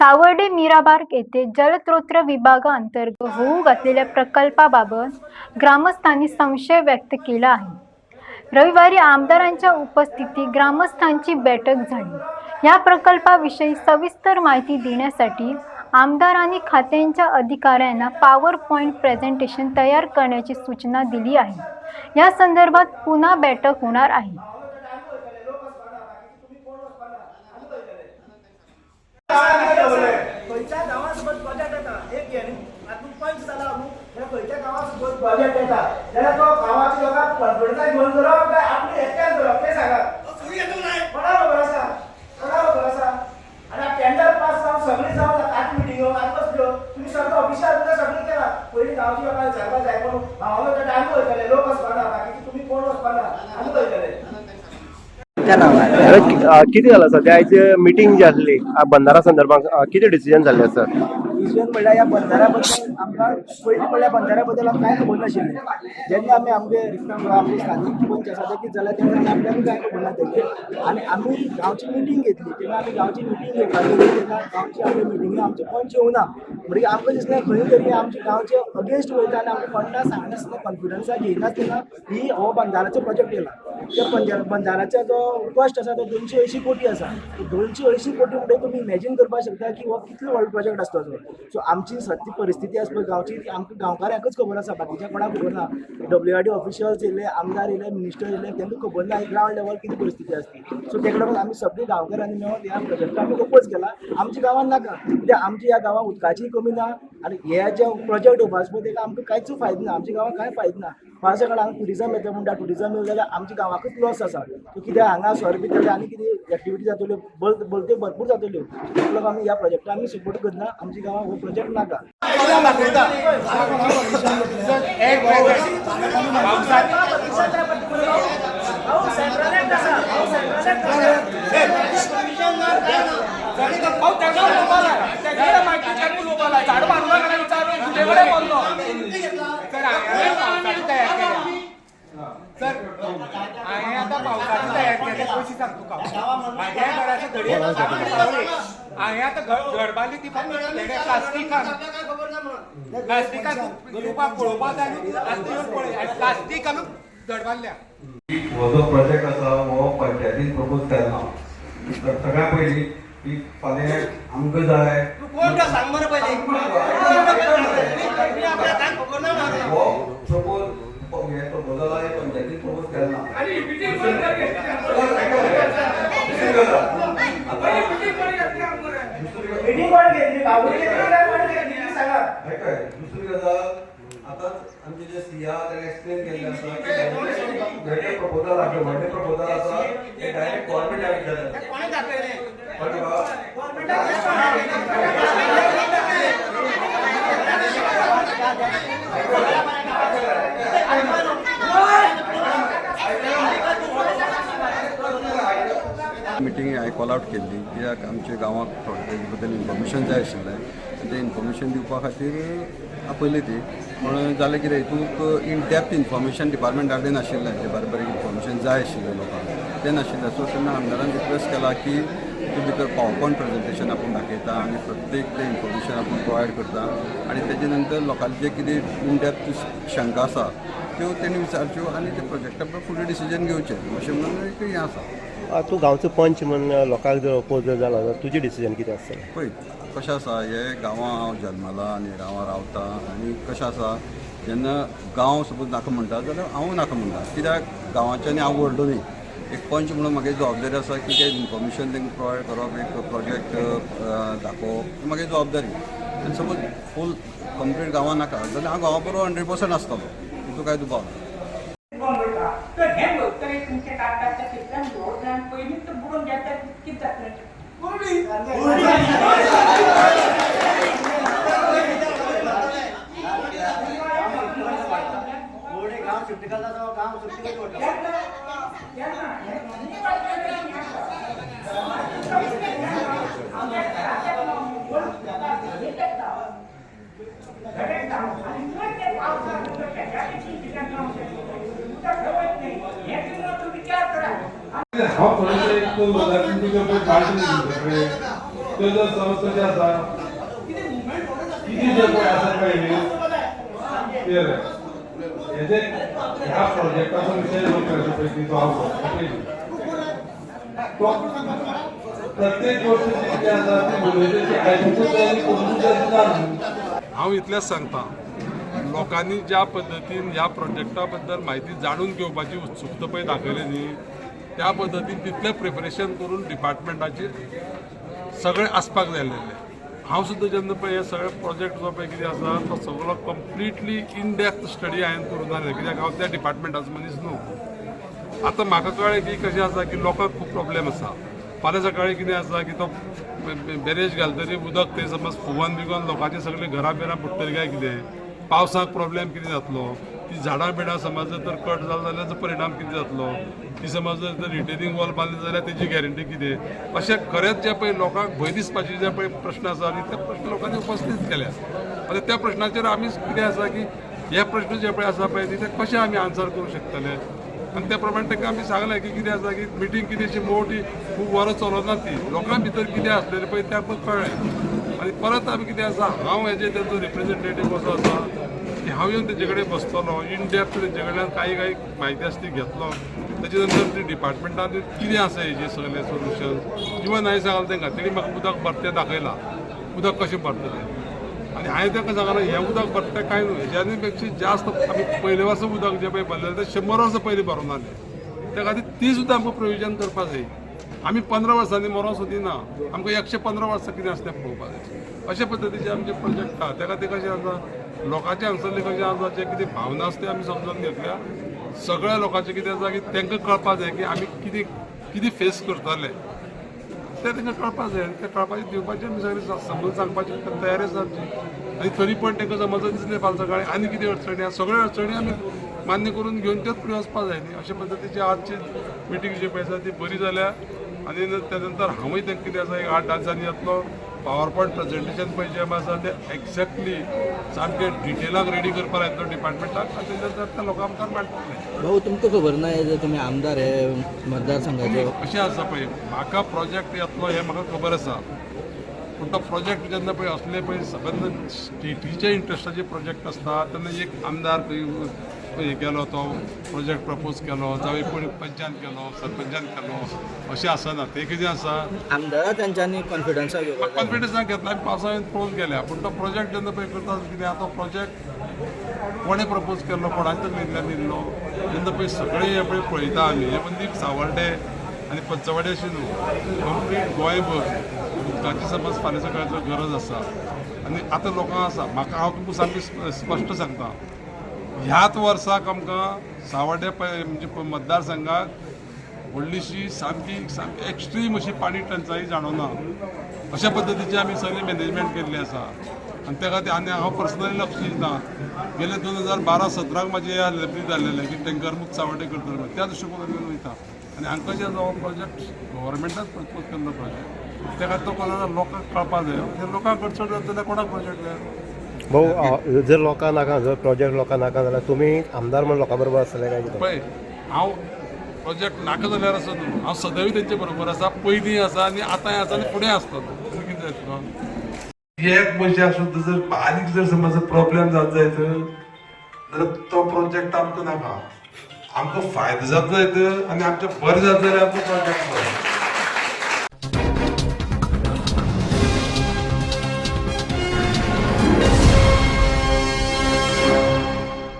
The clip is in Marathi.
सावर्डे मीराबाग येथे जलस्रोत विभागाअंतर्गत होऊ घातलेल्या प्रकल्पाबाबत ग्रामस्थांनी संशय व्यक्त केला आहे. रविवारी आमदारांच्या उपस्थितीत ग्रामस्थांची बैठक झाली. या प्रकल्पाविषयी सविस्तर माहिती देण्यासाठी आमदारांनी खात्यांच्या अधिकाऱ्यांना पॉवर पॉईंट प्रेझेंटेशन तयार करण्याची सूचना दिली आहे. या संदर्भात पुन्हा बैठक होणार आहे. खंयच्या गांवासोबत प्रोजेक्ट येता एक हे न्ही हातूंत पंच जाला न्हू जाल्यार खंयच्या गांवासोबत प्रोजेक्ट येता जाल्यार तो गांवाच्या लोकांक कॉन्फिडन्सान घेवन करप काय आपली एकट्यान करप तें सांगात कोणा खबर आसा कोणा खबर आसा आनी टेंडर पास जावन सगळी जावन आतां मिटिंगो आतां बसल्यो तुमी सगळो ऑफिशियल तुका सगळी केला. पयलीं गांवच्या लोकांक विचारपा जाय पूण हांव वयतले आमी वयतले लोक वचपाना बाकीचे तुमी कोण वचपाना आमी वयतले अरे, कि- अ, कितें जालां सद्या आयज मिटींग जी आसली आ, बंदारा संदर्भात कितें डिसिजन जाल्लें आसा विजन म्हणल्यार ह्या बंधाऱ्याबद्दल आमकां पयलीं म्हणल्यार बंधाऱ्या बद्दल आमकां कांय खबर नाशिल्लें जेन्ना आमी आमगे आमचे स्थानीक पंच आसा ते कितें जालें तेन्ना आपल्याक कांय खबर ना आनी आमी गांवची मिटींग घेतली. तेन्ना आमी गांवची मिटींग घेवपाक गेली तेन्ना गांवची आमगे मिटिंगे आमचे पंच येवना म्हणजे आमकां दिसलें खंय तरी आमचे गांवचे अगेन्स्ट वयता आनी आमकां कोणा सांगनासतना कॉन्फिडन्सान घेयना तेन्ना ही हो बंधाराचो प्रोजेक्ट केला. त्या बंधार बंजाराचा जो कॉस्ट आसा तो दोनशे अंयशीं कोटी आसा दोनशे अंयशीं कोटी म्हणजे तुमी इमॅजीन करपाक शकता की हो कितलो व्हडलो प्रोजेक्ट आसता तो सो आमची सद्य परिस्थिती आसा पळय गांवची ती आमकां गांवकारांकच खबर आसा बाकीच्या कोणाक खबर ना डब्ल्यू आर डी ऑफिशियल्स येयले आमदार येयले मिनिस्टर येयले तांकां खबर ना ग्रावंड लेवल कितें परिस्थिती आसती सो तेका लागून आमी सगळीं गांवकारांनी मेळून ह्या प्रोजेक्टाक आमी ओपोज केला. आमच्या गांवांत नाका कित्याक आमच्या ह्या गांवांत उदकाची कमी ना आनी हे जे प्रोजेक्ट उबास पळय तेका आमकां कांयच फायदो ना आमच्या गांवांत कांय फायदो ना फारशे काळात हांगा टुरिजम येता म्हणटा टुरिजम येयलें जाल्यार आमच्या गांवाकूच लॉस आसा सो कित्याक हांगा सर भितर आनी कितें एक्टिविटी जातल्यो बल बलत्यो भरपूर जातल्यो ताका लागून आमी ह्या प्रोजेक्टाक आमी सपोर्ट करना आमच्या गांवांत हो प्रोजेक्ट नाका. झाड मारून नका विचारून तयार केल्या सर आतां पावसाची तयार केल्या कशी सांग तुका म्हाज्या घराच्या घडये हांवें आतां घड ती प्लास्टिकान प्लास्टिकान पळोवपाक जाय न्हू पळय हांवें प्लास्टिकानूच घड हो जो प्रोजेक्ट आसा हो पंचायतीन प्रपोज केला सगळ्यात पयलीं की फाल्यां आमकां जाय हो प्रपोज हे प्रपोजल आहे पंचायतीन प्रपोज केला मिटींग कोण घेतली गांवची घेतली काय कोण घेतली ती सांगात दुसरी गजाल. आतां आमचे जे एक्सप्लेन केल्लें की व्हडले प्रपोजल आसा व्हडले प्रपोजल आसा ते डायरेक्ट कळ्ळें तुका? मिटींग हांवें कॉल. आवट केल्ली कित्याक आमच्या गांवांत थोडे तेजे बद्दल इन्फॉर्मेशन जाय आशिल्लें तें इन्फॉर्मेशन दिवपा खातीर आपयली ती पूण जालें कितें हितूंक इन डेप्थ इन्फॉर्मेशन डिपार्टमेंटा कडेन नाशिल्लें जें बारीक बारीक इन्फॉर्मेशन जाय आशिल्लें लोकांक तें नाशिल्लें सो तेन्ना आमदारान रिक्वेस्ट केला की तितून भितर पावर पॉयंट प्रेझेंटेशन आपूण दाखयता आनी प्रत्येक तें इन्फॉर्मेशन आपूण प्रोवायड करता. आनी तेजे नंतर लोकांचे जे कितें इन डेप्थ शंका आसा त्यो तेणी विचारच्यो आनी ते प्रोजेक्टा फुडें डिसिजन घेवचें अशें म्हणून एक हें आसा तूं गांवचो पंच म्हणून लोकांक जर अपोज जर जाला जाल्यार तुजें डिसिजन कितें आसतलें पळय कशें आसा हे गांवां हांव जल्मला आनी गांवां रावता आनी कशें आसा जेन्ना गांव सपोज नाका म्हणटा जाल्यार हांव नाका म्हणटा कित्याक गांवाच्यानी हांव व्हरलो न्ही. एक पंच म्हणून म्हागे जबाबदारी आसा की तें इन्फॉर्मेशन तांकां प्रोवायड करप एक प्रोजेक्ट दाखोवप म्हागे जबाबदारी. आनी सपोज फूल कंप्लीट गांवां नाका जाल्यार हांव गांवा बरोबर हंड्रेड पर्संट आसतलो तितून कांय दुबाव ना तर हे भोंवतणी तुमच्या कागदाच्या क्षेत्रान दवरल्यान पयलींच तो बुडोवन घेता कितें जातलें गांव सुट्टी करता तो गांव सुट्टी हा परत एक तो लक्ष्मीच्या त्यो जर समज कशें आसा कितें जर पळय आसा पळय हेजे ह्या प्रोजेक्टाचो विशय पळय ती तो प्रत्येक गोष्ट जी आसा ती जाय जाय हांव इतलेंच सांगता. लोकांनी ज्या पद्दतीन ह्या प्रोजेक्टा बद्दल म्हायती जाणून घेवपाची उत्सुकता पळय दाखयली न्ही त्या पद्दतीन तितलें प्रिपरेशन करून डिपार्टमेंटाचेर सगळें आसपाक जाय हांव सुद्दां जेन्ना पळय हे सगळे प्रोजेक्ट जो पळय कितें आसा तो सगळो कंप्लिटली इन डेप्थ स्टडी हांवें करून जालें कित्याक हांव त्या डिपार्टमेंटाचो मनीस न्हू. आतां म्हाका कळ्ळें की कशें आसा की लोकांक खूब प्रॉब्लेम आसा. फाल्यां सकाळीं कितें आसा की तो बेरेज घालतरी उदक थंय समज फुगोन बिगोन लोकांची सगळीं घरां बिरां बुडटली काय कितें? पावसाक प्रॉब्लेम कितें जातलो? ती झाडां बिडां समज जर तर कट जालो जाल्यार परिणाम कितें जातलो? ती समज जर तर रिटेनिंग वॉल बांदली जाल्यार तेजी गॅरंटी कितें? अशें खरेंच जे पळय लोकांक भंय दिसपाचे जे पळय प्रश्न आसा आनी ते प्रश्न लोकांनी उपस्थित केल्या. आतां त्या प्रश्नाचेर आमी कितें आसा की हे प्रश्न जे पळय आसा पळय न्ही ते कशें आमी आन्सर करूंक शकतले? आनी त्या प्रमाणे ताका आमी सांगलें की कितें आसा की मिटींग कितें अशी मोठी खूब वरां चलोना ती लोकां भितर कितें आसलेलें पळय तें आमकां कळ्ळें आनी परत आमी कितें आसा हांव हेजे तेजो रिप्रेझेंटेटीव कसो आसा हांव येवन तेजे कडेन बसतलो इन डेप्थ तेजे कडल्यान काही काही म्हायती आसा ती घेतलो. तेजे नंतर ती डिपार्टमेंटान कितें आसा हेजे सगळे सोल्युशन इवन हांवें सांगलें तांकां तेणी म्हाका उदक भरतें दाखयलां उदक कशें भरतलें आनी हांवें तांकां सांगलें हें उदक भरता काय? न्हू हेज्यानी पेक्षा जास्त आमी पयले वर्सा उदक जें पळय भरलें तें शंबर वर्सां पयलीं भरून जालें त्या खातीर ती सुद्दां आमकां प्रोविजन करपा जाय. आमी पंदरा वर्सांनी मरो सोदिना आमकां एकशे पंदरा वर्सां कितें आसा तें पळोवपाक जाय अशे पद्दतीचे आमचे प्रोजेक्ट आहा त्या खातीर कशें आसा लोकांचे हांगसरले कशें आसा जे कितें भावना आसा ते आमी समजून घेतल्या. सगळ्या लोकांचें कितें आसा की तांकां कळपाक जाय की आमी कितें कितें फेस करतले ते तांकां कळपाक जाय तें ते कळपाचें दिवपाचें आमी सगळें समजून सांगपाची तयारी आसा आमची. आनी तरी पण तांकां समज दिसलें फाल्यां सकाळीं आनी कितें अडचणी आसा सगळ्यो अडचणी आमी मान्य करून घेवन त्योच फुडें वचपाक जाय न्ही अशे पद्दतीची आजची मिटींग जी पळय आसा ती बरी जाल्या आनी त्या नंतर हांवूय तांकां कितें आसा एक आठ धा दिसांनी येतलो पावर पॉयंट प्रेझेंटेशन पळय जें आसा तें एक्झॅक्टली सामकें डिटेलाक रेडी करपाक येतलो डिपार्टमेंटाक आनी तेच्या लोकां मुखार मांडटले भाऊ तुमकां खबर ना हे तुमी आमदार हे मतदारसंघाचे. अशें आसा पळय म्हाका प्रोजेक्ट येतलो हें म्हाका खबर आसा पूण तो प्रोजेक्ट जेन्ना पळय असले पळय सगळ्यांना स्टेटीचे इंट्रस्टाचे प्रोजेक्ट आसता तेन्ना एक आमदार हे केलो तो प्रोजेक्ट प्रपोज केलो जावं कोणी पंचायत केलो सरपंचान केलो अशें आसना ते कितें आसा आमदारा तेंच्यांनी कॉन्फिडन्सा. कॉन्फिडन्सान घेतला आमी पावसाळ्यात पळोवन गेल्या पूण तो प्रोजेक्ट जेन्ना पळय करता कितें तो प्रोजेक्ट कोणें प्रपोज केल्लो कोणाच्या कडल्यान निल्लो जेन्ना पळय सगळे हे पळय पळयता आमी हे म्हणजे सावर्डे आनी पंचवाडी अशी न्हू कंप्लीट गोंयभर उदकाची समज फाल्यां सकाळचो गरज आसा आनी आतां लोकांक आसा म्हाका हांव तुमकां सामकी स्प- स्पश्ट सांगता. ह्याच वर्साक आमकां सावर्डे पळय म्हणजे मतदारसंघाक व्हडलीशी सामकी सामकी एक्स्ट्रीम अशी पाणी टंचाई जाणवना. अशा पद्दतीची आमी सगळी मॅनेजमेंट केल्ली आसा आनी त्या खातीर आनी हांव पर्सनली लक्ष दिता गेले दोन हजार बारा सतराक म्हाजे हे लेपी जाल्लेले की टँकर मुक्त सावड्डे करतले त्या दृश्टिकोनान आमी वयता आनी हांकां जे हो प्रोजेक्ट गव्हर्मेंटाच प्रपोज केल्लो प्रोजेक्ट त्या खातीर तो कोणाला लोकांक कळपा जाय. लोकांक अडचण जाता जाल्यार कोणाक प्रोजेक्ट जाय? भाऊ जर लोकांक नाका जर प्रोजेक्ट लोकांक नाका जाल्यार तुमी आमदार म्हणून लोकां बरोबर आसतले काय कितें पळय हांव प्रोजेक्ट नाका जाल्यार असो न्हू हांव सदैव तेंचे बरोबर आसा पयलीं आसा आनी आतांय आसा आनी फुडें आसतलो तुमी कितें जाय तुका? एक मनशाक सुद्दां जर बारीक जर समज प्रॉब्लेम जात जायत जाल्यार तो प्रोजेक्ट आमकां नाका. आमकां फायदो जातलो जायत आनी आमचें बरें जाता जाल्यार आमकां प्रोजेक्ट